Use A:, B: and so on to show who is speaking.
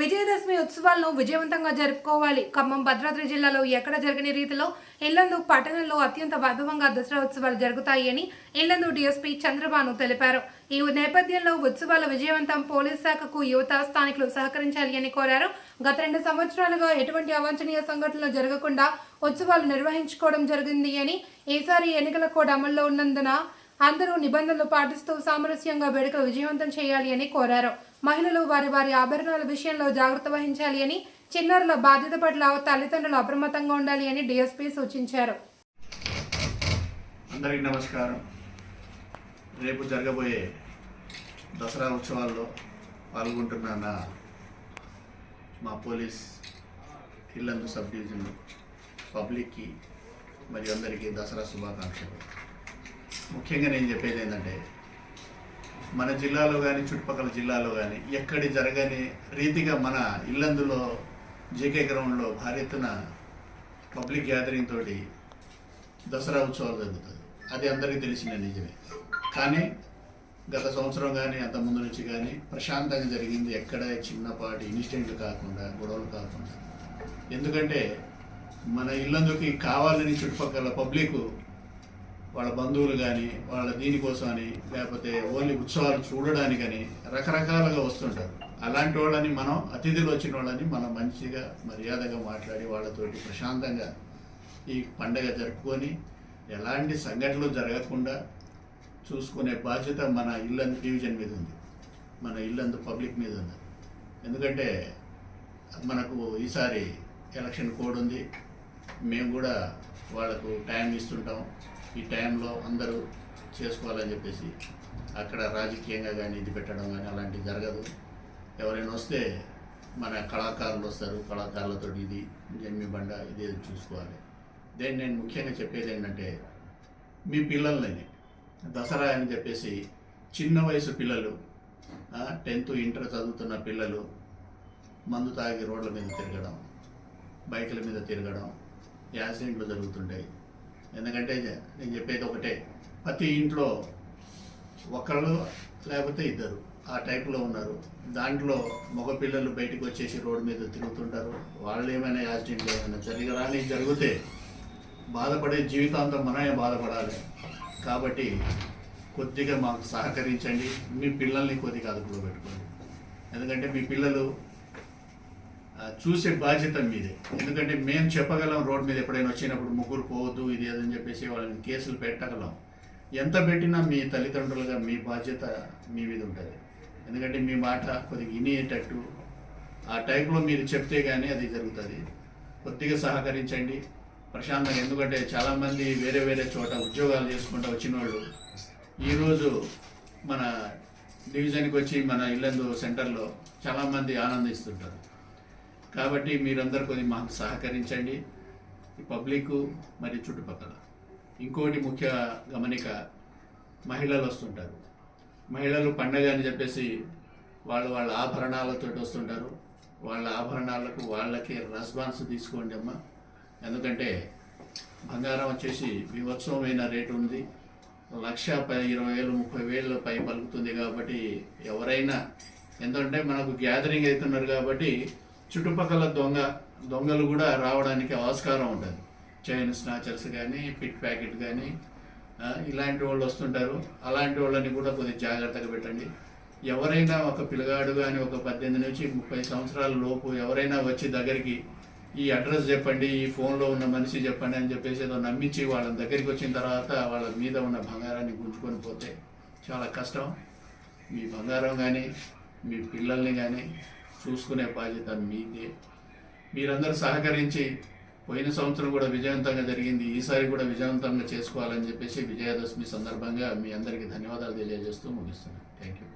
A: విజయదశమి ఉత్సవాలను విజయవంతంగా జరుపుకోవాలి. ఖమ్మం భద్రాద్రి జిల్లాలో ఎక్కడ జరగని రీతిలో ఇల్లందు పట్టణంలో అత్యంత వైభవంగా దసరా ఉత్సవాలు జరుగుతాయి అని ఇల్లందు డీఎస్పీ చంద్రబాను తెలిపారు. ఈ నేపథ్యంలో ఉత్సవాల విజయవంతం పోలీస్ శాఖకు యువత స్థానికులు సహకరించాలి అని కోరారు. గత రెండు సంవత్సరాలుగా ఎటువంటి అవాంఛనీయ సంఘటనలు జరగకుండా ఉత్సవాలు నిర్వహించుకోవడం జరిగింది అని ఈసారి ఎన్నికల కోడ్ అమల్లో ఉన్నందున అందరూ నిబంధనలు పాటిస్తూ సామరస్యంగా వేడుకలు విజయవంతం చేయాలి అని కోరారు. మహిళలు వారి వారి ఆభరణాల విషయంలో జాగ్రత్త వహించాలి అని చిన్నారుల బాధ్యత పట్ల తల్లిదండ్రులు అప్రమత్తంగా ఉండాలి అని డిఎస్పీ సూచించారు.
B: అందరికీ నమస్కారం. రేపు జరగబోయే దసరా ఉత్సవాల్లో పాల్గొంటున్న నా మా పోలీస్ ఇల్లందు సబ్ డివిజన్ పబ్లిక్కి మరియు అందరికీ దసరా శుభాకాంక్షలు. ముఖ్యంగా నేను చెప్పేది ఏంటంటే మన జిల్లాలో కానీ చుట్టుపక్కల జిల్లాలో కానీ ఎక్కడి జరగని రీతిగా మన ఇల్లందులో జేకే గ్రౌండ్లో భారీ ఎత్తున పబ్లిక్ గ్యాదరింగ్ తోటి దసరా ఉత్సవాలు జరుగుతుంది అది అందరికీ తెలిసిన నిజమే. కానీ గత సంవత్సరం కానీ అంత ముందు నుంచి కానీ ప్రశాంతంగా జరిగింది ఎక్కడ చిన్నపాటి ఇన్సిడెంట్లు కాకుండా గొడవలు కాకుండా. ఎందుకంటే మన ఇల్లందుకి కావాలని చుట్టుపక్కల పబ్లిక్ వాళ్ళ బంధువులు కానీ వాళ్ళ దీనికోసం అని లేకపోతే ఓన్లీ ఉత్సవాలు చూడడానికని రకరకాలుగా వస్తుంటారు. అలాంటి వాళ్ళని మనం అతిథులు వచ్చిన వాళ్ళని మనం మంచిగా మర్యాదగా మాట్లాడి వాళ్ళతోటి ప్రశాంతంగా ఈ పండగ జరుపుకొని ఎలాంటి సంఘటనలు జరగకుండా చూసుకునే బాధ్యత మన ఇల్లందు డివిజన్ మీద ఉంది. మన ఇల్లందు పబ్లిక్ మీద ఉంది. ఎందుకంటే మనకు ఈసారి ఎలక్షన్ కోడ్ ఉంది. మేము కూడా వాళ్ళకు టైం ఇస్తుంటాం. ఈ టైంలో అందరూ చేసుకోవాలని చెప్పేసి అక్కడ రాజకీయంగా కానీ ఇది పెట్టడం కానీ అలాంటివి జరగదు. ఎవరైనా వస్తే మన కళాకారులు వస్తారు కళాకారులతో ఇది జన్మి బండ ఇది చూసుకోవాలి. దేన్ని నేను ముఖ్యంగా చెప్పేది ఏంటంటే మీ పిల్లల్ని దసరా అని చెప్పేసి చిన్న వయసు పిల్లలు టెన్త్ ఇంటర్ చదువుతున్న పిల్లలు మందు తాగి రోడ్ల మీద తిరగడం బైకుల మీద తిరగడం యాక్సిడెంట్లు జరుగుతుంటాయి. ఎందుకంటే నేను చెప్పేది ఒకటే. ప్రతి ఇంట్లో ఒకళ్ళు లేకపోతే ఇద్దరు ఆ టైప్లో ఉన్నారు. దాంట్లో మగ పిల్లలు బయటకు వచ్చేసి రోడ్డు మీద తిరుగుతుంటారు. వాళ్ళు ఏమైనా యాక్సిడెంట్లు ఏమైనా జరగరాని జరిగితే బాధపడే జీవితాంతం మనమే బాధపడాలి. కాబట్టి కొద్దిగా మాకు సహకరించండి. మీ పిల్లల్ని కొద్దిగా అదుపులో పెట్టుకోండి. ఎందుకంటే మీ పిల్లలు చూసే బాధ్యత మీదే. ఎందుకంటే మేము చెప్పగలం రోడ్ మీద ఎప్పుడైనా వచ్చినప్పుడు ముగ్గురు పోవద్దు ఇది ఏదని చెప్పేసి వాళ్ళని కేసులు పెట్టగలం. ఎంత పెట్టినా మీ తల్లిదండ్రులుగా మీ బాధ్యత మీ మీద ఉంటుంది. ఎందుకంటే మీ మాట కొద్దిగా వినేటట్టు ఆ టైంలో మీరు చెప్తే కానీ అది జరుగుతుంది. కొద్దిగా సహకరించండి. ప్రశాంతంగా ఎందుకంటే చాలామంది వేరే వేరే చోట ఉద్యోగాలు చేసుకుంటూ వచ్చిన వాళ్ళు ఈరోజు మన డివిజన్కి వచ్చి మన ఇల్లందు సెంటర్లో చాలామంది ఆనందిస్తుంటారు. కాబట్టి మీరందరూ కొన్ని మాకు సహకరించండి. ఈ పబ్లిక్ మరియు చుట్టుపక్కల. ఇంకోటి ముఖ్య గమనిక మహిళలు వస్తుంటారు. మహిళలు పండగ అని చెప్పేసి వాళ్ళు వాళ్ళ ఆభరణాలతో వస్తుంటారు. వాళ్ళ ఆభరణాలకు వాళ్ళకి రెస్పాన్స్ తీసుకోండి అమ్మా. ఎందుకంటే బంగారం వచ్చేసి వివత్సవమైన రేటు ఉంది. లక్ష పై ఇరవై వేలు ముప్పై వేలు పై పలుకుతుంది కాబట్టి ఎవరైనా ఎందుకంటే మనకు గ్యాదరింగ్ అవుతున్నారు కాబట్టి చుట్టుపక్కల దొంగ దొంగలు కూడా రావడానికి ఆస్కారం ఉంటుంది. చైన్ స్నాచర్స్ కానీ పిట్ ప్యాకెట్ కానీ ఇలాంటి వాళ్ళు వస్తుంటారు. అలాంటి వాళ్ళని కూడా కొద్దిగా జాగ్రత్తగా పెట్టండి. ఎవరైనా ఒక పిల్లగాడు కానీ ఒక పద్దెనిమిది నుంచి ముప్పై సంవత్సరాల లోపు ఎవరైనా వచ్చి దగ్గరికి ఈ అడ్రస్ చెప్పండి ఈ ఫోన్లో ఉన్న మనిషి చెప్పండి అని చెప్పేసి ఏదో నమ్మించి వాళ్ళ దగ్గరికి వచ్చిన తర్వాత వాళ్ళ మీద ఉన్న బంగారాన్ని గుంజుకొని పోతే చాలా కష్టం. మీ బంగారం కానీ మీ పిల్లల్ని కానీ చూసుకునే బాధ్యత మీదే. మీరందరూ సహకరించి పోయిన సంవత్సరం కూడా విజయవంతంగా జరిగింది. ఈసారి కూడా విజయవంతంగా చేసుకోవాలని చెప్పేసి విజయదశమి సందర్భంగా మీ అందరికీ ధన్యవాదాలు తెలియజేస్తూ ముగిస్తున్నాను. Thank you